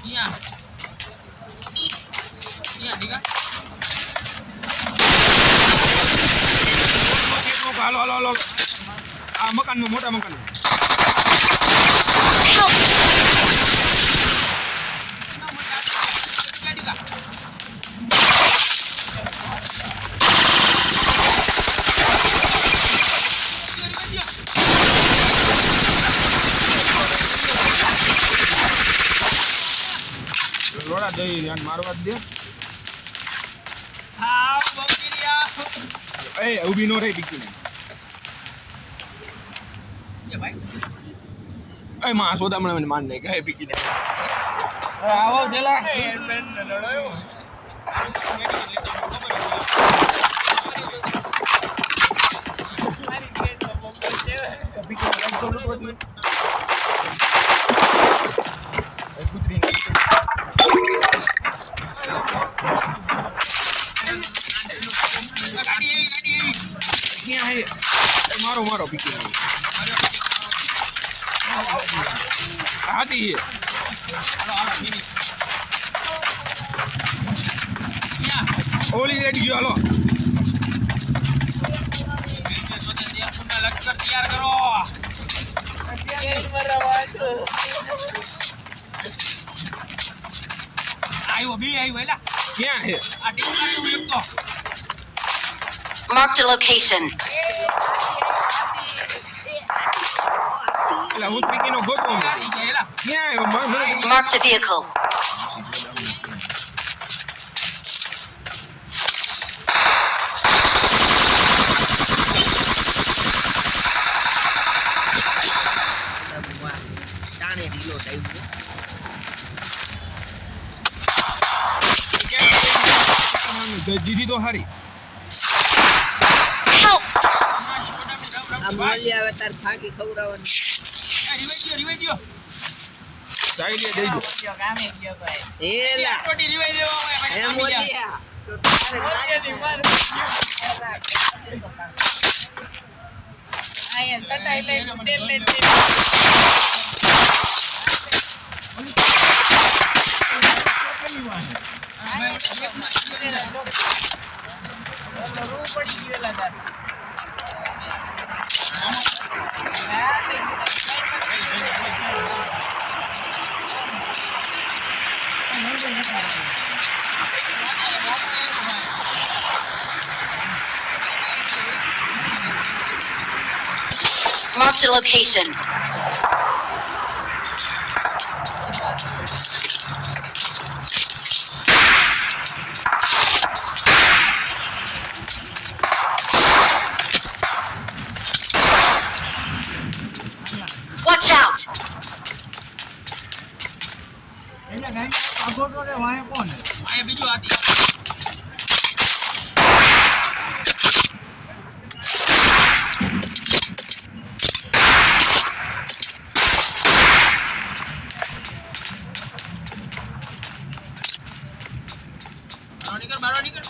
અહીંયા અહીંયા મોકો હાલો હાલો હાલો આ મકાનમાં મોટા મકાનમાં ક્યાં દીકા લોડા દઈ અને મારવા દે. એ ઊભી નો રહી બીકીને એ ભાઈ. એ માં સોદા મને માન નહીં કહે બીકીને આવો છેલા હેલ્મેટ ન લડાયો. મિની યા ઓલી રેડી ગયો હાલો. લશ્કર તૈયાર કરો આવ્યો બે આવ્યો એલા ક્યાં હે આ ટીમ આવ્યું એક તો. Marked a location. એટલે હું બીકીનો ગોતો આવી ગયા એલા ક્યાં હે મને- મને Marked a vehicle. દીધી તો હારી Help! આ મોલી આવે તાર ફાકી ખવડાવવાની રિવાઈ ગયો રિવાઈ ગયો સાઈડ દઈ દો એલા ટોટી રિવાઈ દેવા આવે હે પછી કાપી જાય. મોલિયા તો તારે Marked to location. નીકળ બારો નીકળ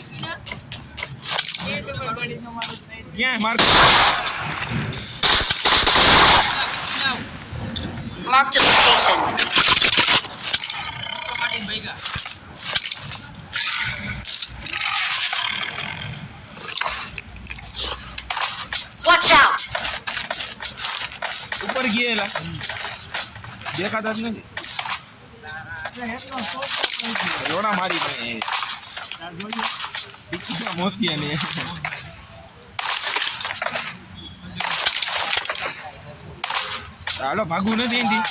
ક્યાં માર Marked a location. તો કાઢીને ભેગા. Watch out! ઉપર ગયેલા દેખાતા જ નથી લોડા મારી મને બીકીના હાલો ભાગવું નથી એનથી.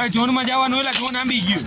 એ ઝોનમાં જવાનું એટલે જોન આંબી ગયું.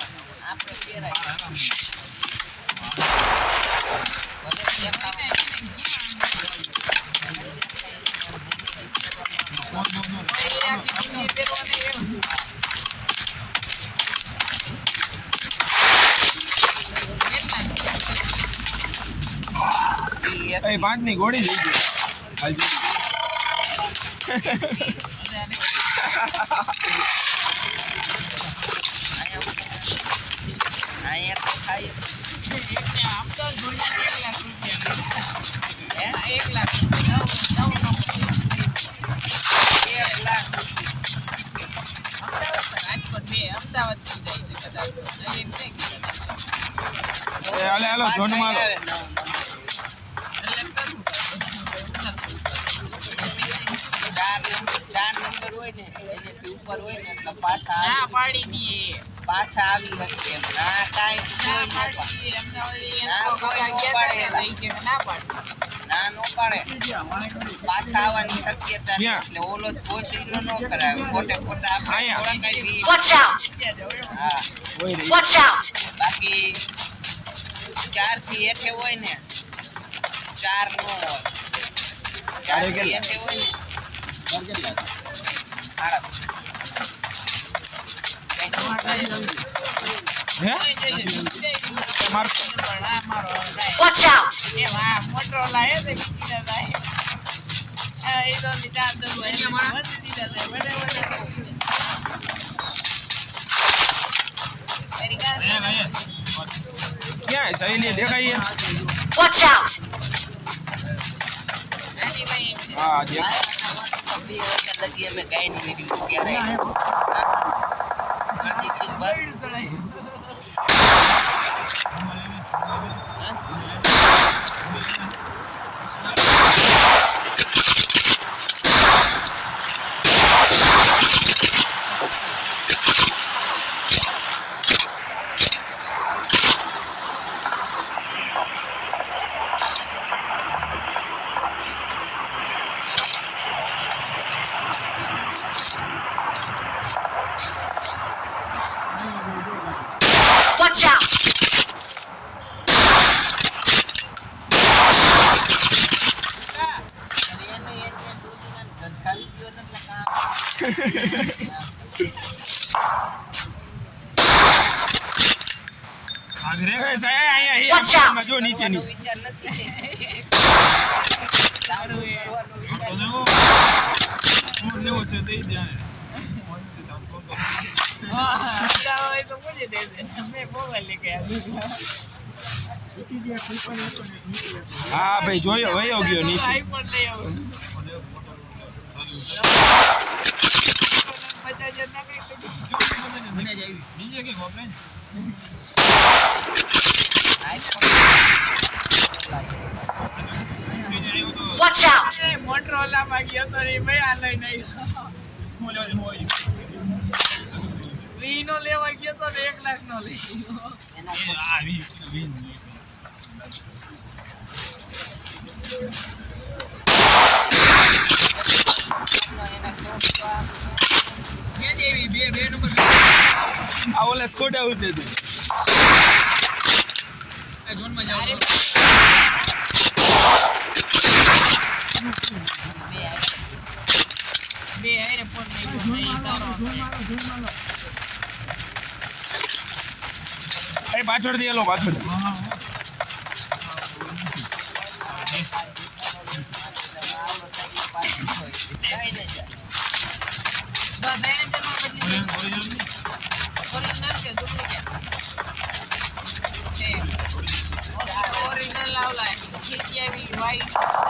એ પાંચની ગોળી થઈ ગઈ. હાલજી અહીંયા તો એ ધોન હાલો ઝોનમાં હાલો. ચાર નંબર હોય ને એનાથી ઉપર હોય ને એટલે પાછા ના આવી- પાડી દીએ. પાછા આવી શકે એમ. ના કાંઈ કોઈ ના પાડી કોઈ પાડે ને પાડે પાછા આવવાની શક્યતા એટલે ઓલો પોસીનો નો કરાવે. ખોટે ખોટા આપણે થોડા કાંઈ બી- Watch out! હા! બાકી ચારથી હેઠે હોય ને ચાર નો હોય ચારથી? હેઠે હોય ને. Watch out! એમ આ મોટરો લાય તો કીધા લાય. આ એ તો ની ચાર દસ હોય એટલે વધી દીધા છે. વડે વડે. સારી ગાડી. ક્યાં? સહેલી દેખાય એક છે. હા વખત લગી અમે ગાયની વીડિયો ક્યારે દીક્ષિત બસ ગળ્યું ચડાય. Watch out! એને એક ને શોધીને ગંઠાવી ગયો ને એટલે કામ એ સાહેબ, અહીંયા, Watch અહીંયા out. જો નીચેની કરવાનો વિચાર નથી ને ચાલુ કરવાનો વિચાર નથી. હા, પીડા તો પૂછી દેજે. મેં મોબાઈલ લઈ ગયા. હા ભાઈ જોયો વયો ગયો નીચે આઈફોન લઈ આવું. પચાસ હજાર ના કઈ કઈ. Watch out! અરે, મોટરોલામાં ગયો તો ભાઈ આ લઈને આવ્યો. વીનો લેવા ગયો તો એક લાખ નો લઈ ગયો. ઓલા સ્કોટ છે તું બે આવે બે હારે ફોન. નહીં તારો એને જમા બદલી દીધું. ઓરિજિનલ કે ડુપ્લિકેટ? એ. ઓરિજિનલ લાવલા ખીડકી આવી white.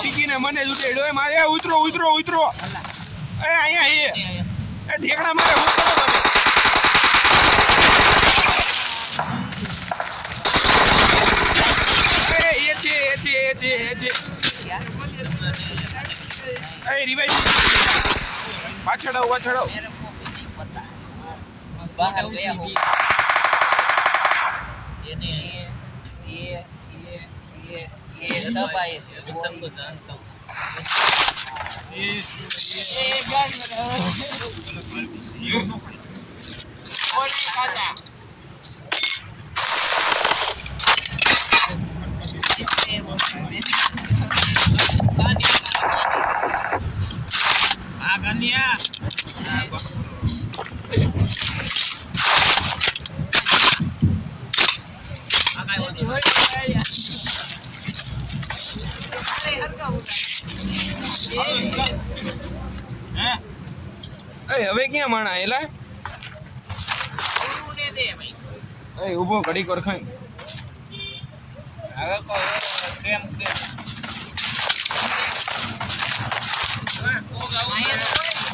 ટીકીને મને જુટેડો એ મારે, ઉતરો ઉતરો ઉતરો. એ અહીંયા હે એ ઠેકડા મારે ઉતરો એ છે એ છે એ છે એ છે. એ રિવાઈ. પાછળ આવ પાછળ આવ. डबा येते सबको जानता हूँ आ गनिया એ હવે ક્યાં માણા એલા ભાઈ એ ઊભો ઘડી કર ખાઈ હવે કહો કેમ કેમ અહીંયા તો હોય.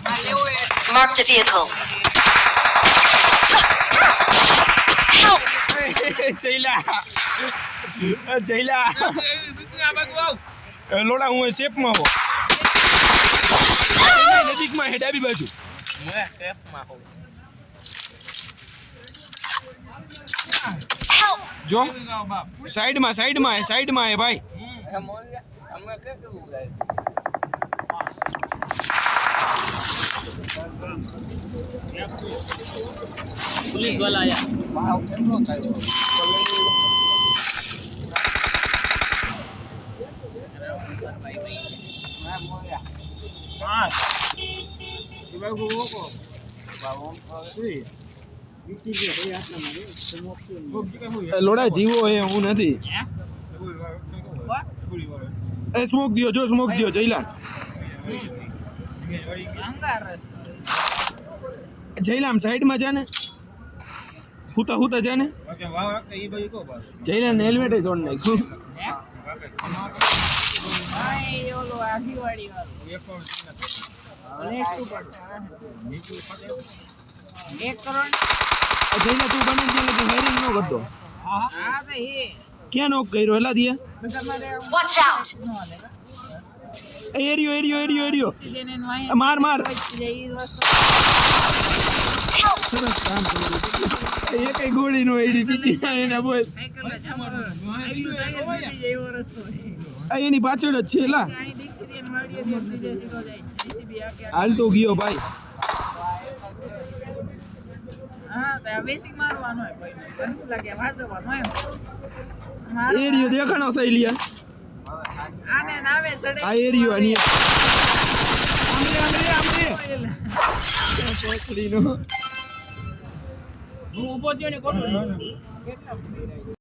આ લેવો એ Marked a vehicle. Help! જઈલા જઈલા લોડા હું શેપમાં હો નજીકમાં હેડાબી બાજુ Kép màu. જો સાઈડમાં સાઈડમાં સાઈડમાં એ ભાઈ પોલીસ વાળા આયા Iba gumawa ko. લોડા જીવો એ હું નથી. એ સ્મોક દિયો, જો સ્મોક દિયો જઈલા જઈલામ સાઈડમાં જા ને હુતા હુતા જા ને જઈલાને હેલ્મેટ તોડ નાખ્યું. ઓલો આઘી વાળી વાળો. એક કરોડ. આ તું બને ત્યાં લગી હાયરિંગ ન કરતો. હા તો એ. ક્યાં નોક કર્યો? હેલા દિયા. એરિયો એરિયો એરિયો એરિયો. માર માર. પહોંચી જાય એ વસ્તુ. સરસ કામ કર્યું. એ કઈ ગોળી નો એડી પીટી બોલ એની પાછળ જ છે એલા હાલ તો ગયો ભાઈ. એરિયો દેખાણો સૈલિયા આને નાવે સડે. આ એરિયો આની. કોકડીનો. હું ઊભો થયો ને કોણ કેટલા